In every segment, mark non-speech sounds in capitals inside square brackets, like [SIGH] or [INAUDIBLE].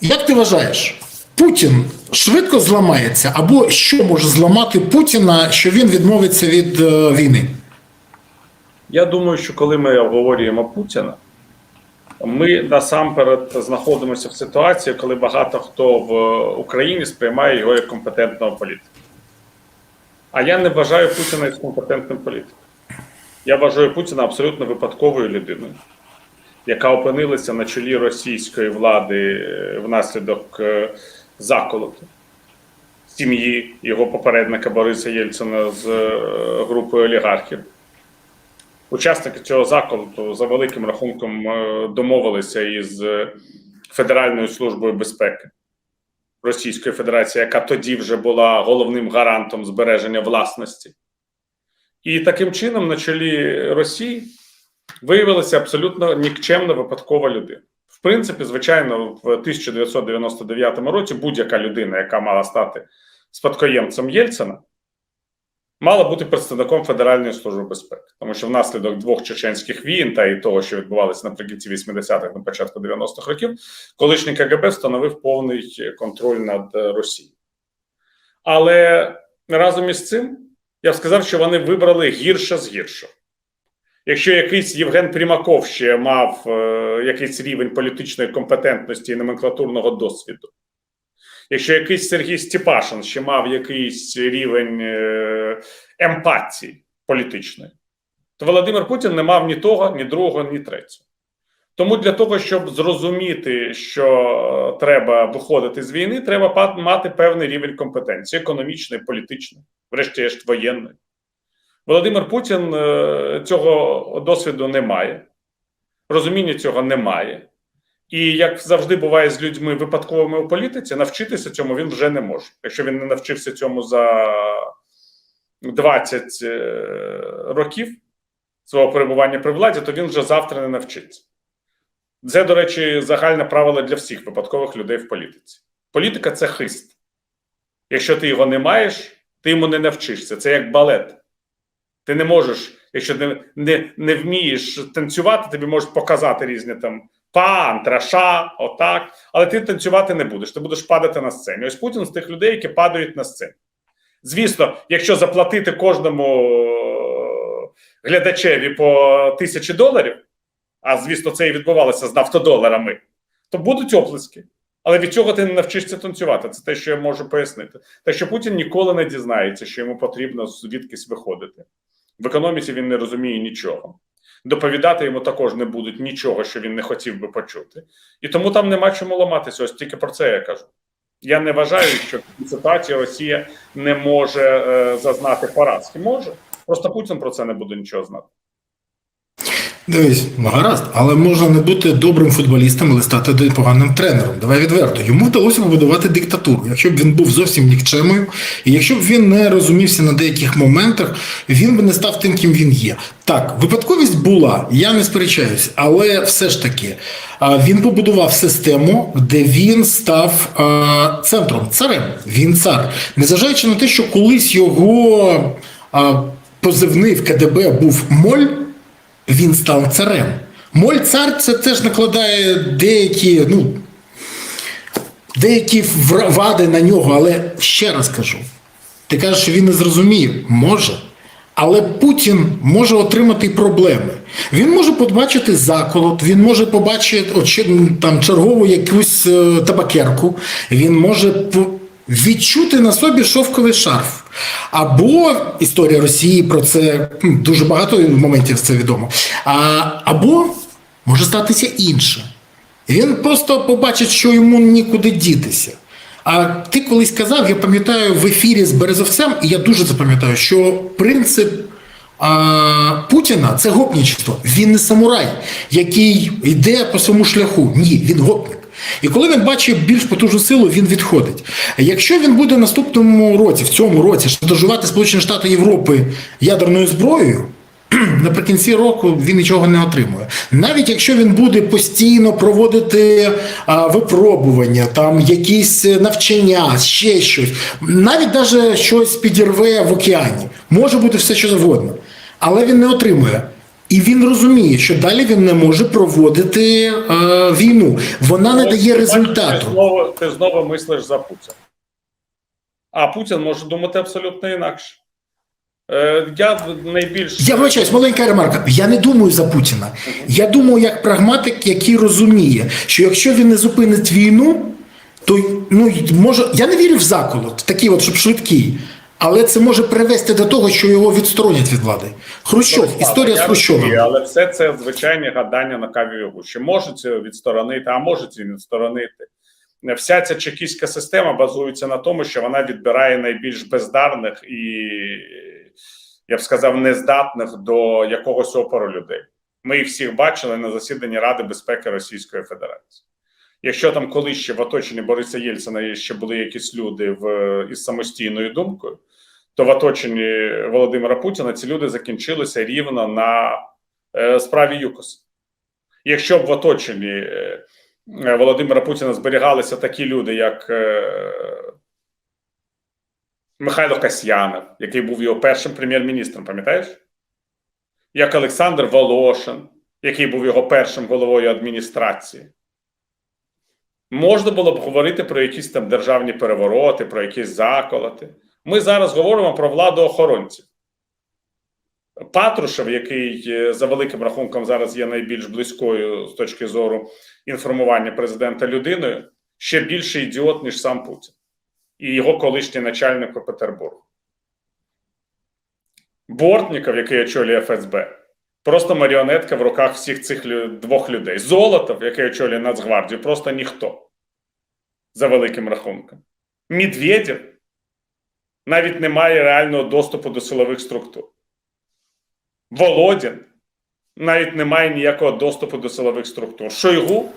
Як ти вважаєш, Путін швидко зламається, або що може зламати Путіна, що він відмовиться від е, війни? Я думаю, що коли ми обговорюємо Путіна, ми насамперед знаходимося в ситуації, коли багато хто в Україні сприймає його як компетентного політика. А я не вважаю Путіна як компетентним політиком. Я вважаю Путіна абсолютно випадковою людиною, яка опинилася на чолі російської влади е, внаслідок е, заколоту сім'ї його попередника Бориса Єльцина з е, групою олігархів. Учасники цього заколоту за великим рахунком домовилися із Федеральною службою безпеки Російської Федерації, яка тоді вже була головним гарантом збереження власності. І таким чином на чолі Росії виявилася абсолютно нікчемна випадкова людина. В принципі, звичайно, в 1999 році будь-яка людина, яка мала стати спадкоємцем Єльцина, мала бути представником Федеральної служби безпеки, тому що внаслідок двох чеченських війн та і того, що відбувалося наприкінці 80-х, на початку 90-х років, колишній КГБ встановив повний контроль над Росією. Але разом із цим я б сказав, що вони вибрали гірше з гіршого. Якщо якийсь Євген Примаков ще мав е, якийсь рівень політичної компетентності і номенклатурного досвіду, якщо якийсь Сергій Степашин ще мав якийсь рівень е, емпатії політичної, то Володимир Путін не мав ні того, ні другого, ні третього. Тому для того, щоб зрозуміти, що треба виходити з війни, треба мати певний рівень компетенції економічної, політичної, врешті-решт воєнної. Володимир Путін е, цього досвіду не має, розуміння цього немає. І як завжди буває з людьми випадковими у політиці, навчитися цьому він вже не може. Якщо він не навчився цьому за 20 е, років свого перебування при владі, то він вже завтра не навчиться. Це, до речі, загальне правило для всіх випадкових людей в політиці. Політика це хист. Якщо ти його не маєш, ти йому не навчишся. Це як балет. Ти не можеш, якщо не, не, не вмієш танцювати, тобі можуть показати різні там пан, траша, отак. Але ти танцювати не будеш, ти будеш падати на сцені. Ось Путін з тих людей, які падають на сцені. Звісно, якщо заплатити кожному е, глядачеві по тисячі доларів, а звісно, це і відбувалося з нафтодоларами, то будуть оплески. Але від цього ти не навчишся танцювати. Це те, що я можу пояснити. Те, що Путін ніколи не дізнається, що йому потрібно звідкись виходити. В економіці він не розуміє нічого. Доповідати йому також не будуть нічого, що він не хотів би почути. І тому там нема чому ламатися. Ось тільки про це я кажу. Я не вважаю, що в цій ситуації Росія не може е, зазнати поразки. Може. Просто Путін про це не буде нічого знати. Дивись, ну гаразд, але можна не бути добрим футболістом, але стати поганим тренером. Давай відверто. Йому вдалося побудувати диктатуру. Якщо б він був зовсім нікчемою, і якщо б він не розумівся на деяких моментах, він би не став тим, ким він є. Так, випадковість була, я не сперечаюсь, але все ж таки він побудував систему, де він став центром, царем. Він цар. Незважаючи на те, що колись його позивний в КДБ був моль він став царем. Моль цар це теж накладає деякі, ну, деякі вади на нього, але ще раз кажу: ти кажеш, що він не зрозуміє, може. Але Путін може отримати проблеми. Він може побачити заколот, він може побачити там чергову якусь е, табакерку, він може відчути на собі шовковий шарф. Або історія Росії про це дуже багато моментів це відомо. А, або може статися інше. Він просто побачить, що йому нікуди дітися. А ти колись казав, я пам'ятаю в ефірі з Березовцем, і я дуже запам'ятаю, що принцип а, Путіна це гопничество. Він не самурай, який йде по своєму шляху. Ні, він гопник. І коли він бачить більш потужну силу, він відходить. Якщо він буде в наступному році, в цьому році, шантажувати Сполучені Штати Європи ядерною зброєю, [CLEARS THROAT] наприкінці року він нічого не отримує. Навіть якщо він буде постійно проводити а, випробування, там якісь навчання, ще щось, навіть даже щось підірве в океані, може бути все що завгодно, але він не отримує І він розуміє, що далі він не може проводити е, війну. Вона не дає бачиш, Ти знову, ти знову мислиш за Путіна. А Путін може думати абсолютно інакше. Е, я найбільш. Я вибачаюсь, маленька ремарка. Я не думаю за Путіна. Я думаю як прагматик, який розуміє, що якщо він не зупинить війну, то ну може я не вірю в заколот, такий от, щоб швидкий. Але це може привести до того, що його відсторонять від влади. Хрущов, Слава, історія з Хрущовим. розумію, Але все це звичайні гадання на каві гущі. Можуть відсторонити, а можуть і відсторонити. Вся ця чекістська система базується на тому, що вона відбирає найбільш бездарних і, я б сказав, нездатних до якогось опору людей. Ми їх всіх бачили на засіданні Ради безпеки Російської Федерації. Якщо там колись ще в оточенні Бориса Єльцина ще були якісь люди в, із самостійною думкою, то в оточенні Володимира Путіна ці люди закінчилися рівно на е, справі ЮКОС. Якщо б в оточенні е, Володимира Путіна зберігалися такі люди, як е, Михайло Касьянов, який був його першим прем'єр-міністром, пам'ятаєш? Як Олександр Волошин, який був його першим головою адміністрації. Можна було б говорити про якісь там державні перевороти, про якісь заколоти. Ми зараз говоримо про владу охоронців. Патрушев, який е, за великим рахунком зараз є найбільш близькою з точки зору інформування президента людиною, ще більше ідіот, ніж сам Путін і його колишній начальник у Петербургу. Бортніков, який очолює ФСБ, просто маріонетка в руках всіх цих двох людей. Золотов, який очолює Нацгвардію, просто ніхто за великим рахунком. Медведєв навіть не має реального доступу до силових структур. Володін навіть не має ніякого доступу до силових структур. Шойгу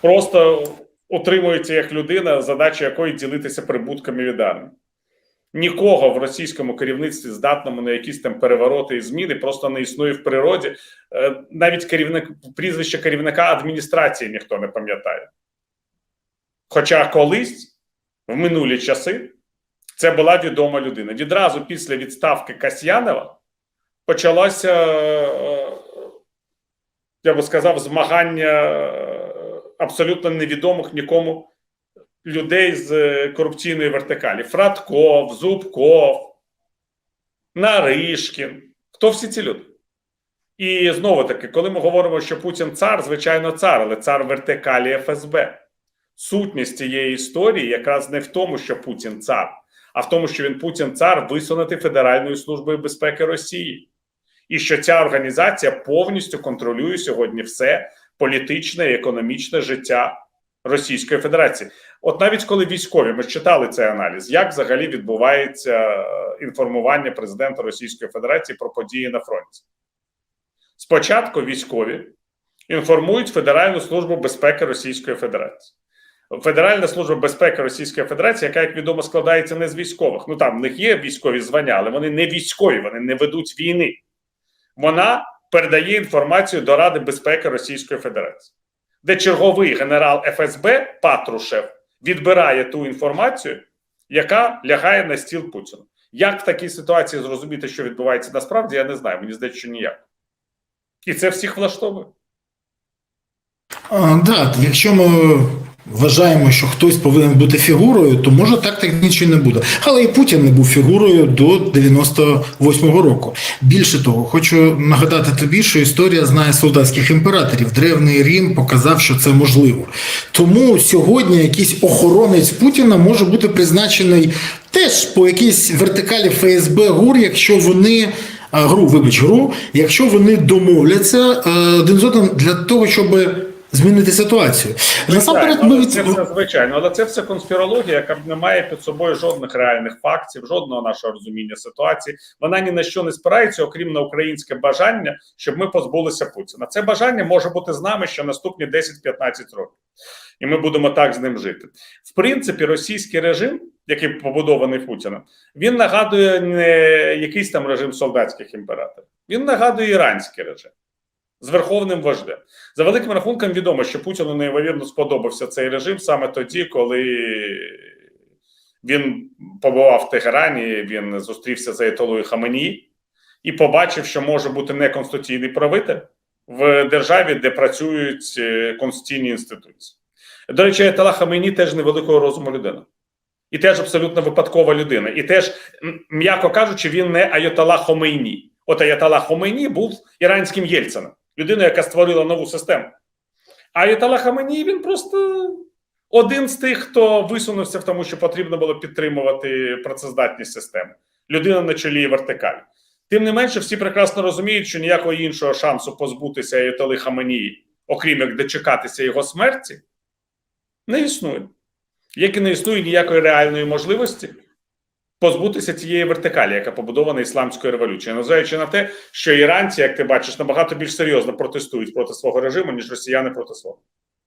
просто утримується як людина, задача якої ділитися прибутками від армії. Нікого в російському керівництві, здатному на якісь там перевороти і зміни, просто не існує в природі. Е, Навіть керівник прізвище керівника адміністрації ніхто не пам'ятає. Хоча колись, в минулі часи, це була відома людина. Відразу після відставки Касьянова почалося, е, я би сказав, змагання е, абсолютно невідомих нікому людей з е, корупційної вертикалі: Фратков, Зубков, Наришкін. Хто всі ці люди? І знову таки, коли ми говоримо, що Путін цар, звичайно, цар, але цар вертикалі ФСБ. Сутність цієї історії якраз не в тому, що Путін цар, а в тому, що він Путін цар висунутий Федеральною службою безпеки Росії, і що ця організація повністю контролює сьогодні все політичне і економічне життя Російської Федерації. От навіть коли військові ми ж читали цей аналіз, як взагалі відбувається інформування президента Російської Федерації про події на фронті. Спочатку військові інформують Федеральну службу безпеки Російської Федерації. Федеральна служба безпеки Російської Федерації, яка, як відомо, складається не з військових. Ну там в них є військові звання, але вони не військові, вони не ведуть війни. Вона передає інформацію до Ради безпеки Російської Федерації, де черговий генерал ФСБ Патрушев відбирає ту інформацію, яка лягає на стіл Путіна. Як в такій ситуації зрозуміти, що відбувається насправді, я не знаю. Мені здається, що ніяк. І це всіх влаштовує. А, да, якщо ми вважаємо, що хтось повинен бути фігурою, то може так так нічого не буде. Але і Путін не був фігурою до 98-го року. Більше того, хочу нагадати тобі, що історія знає солдатських імператорів. Древній Рім показав, що це можливо. Тому сьогодні якийсь охоронець Путіна може бути призначений теж по якійсь вертикалі ФСБ ГУР, якщо вони. Гру, вибач, гру, якщо вони домовляться е, один з одним для того, щоб змінити ситуацію. Насамперед, Звичайно, ми але від... це все звичайно, але це все конспірологія, яка не має під собою жодних реальних фактів, жодного нашого розуміння ситуації. Вона ні на що не спирається, окрім на українське бажання, щоб ми позбулися Путіна. Це бажання може бути з нами ще наступні 10-15 років, і ми будемо так з ним жити. В принципі, російський режим, який побудований Путіним, він нагадує не якийсь там режим солдатських імператорів. Він нагадує іранський режим. З верховним вождем за великим рахунком відомо, що Путіну неймовірно сподобався цей режим саме тоді, коли він побував в Тегерані. Він зустрівся з Аятолою Хаменії, і побачив, що може бути неконституційний правитель в державі, де працюють е, конституційні інституції. До речі, Аятолла Хамейні теж невеликого розуму людина. І теж абсолютно випадкова людина. І теж, м'яко кажучи, він не Аятолла Хомейні. От Аятолла Хомейні був іранським Єльцином, людиною, яка створила нову систему. А Аятолла Хамейні він просто один з тих, хто висунувся в тому, що потрібно було підтримувати працездатність системи. Людина на чолі і вертикалі. Тим не менше, всі прекрасно розуміють, що ніякого іншого шансу позбутися Аятоли Хаменії, окрім як дочекатися його смерті, не існує. Як і не існує ніякої реальної можливості позбутися цієї вертикалі, яка побудована ісламською революцією, незважаючи на те, що іранці, як ти бачиш, набагато більш серйозно протестують проти свого режиму, ніж росіяни проти свого.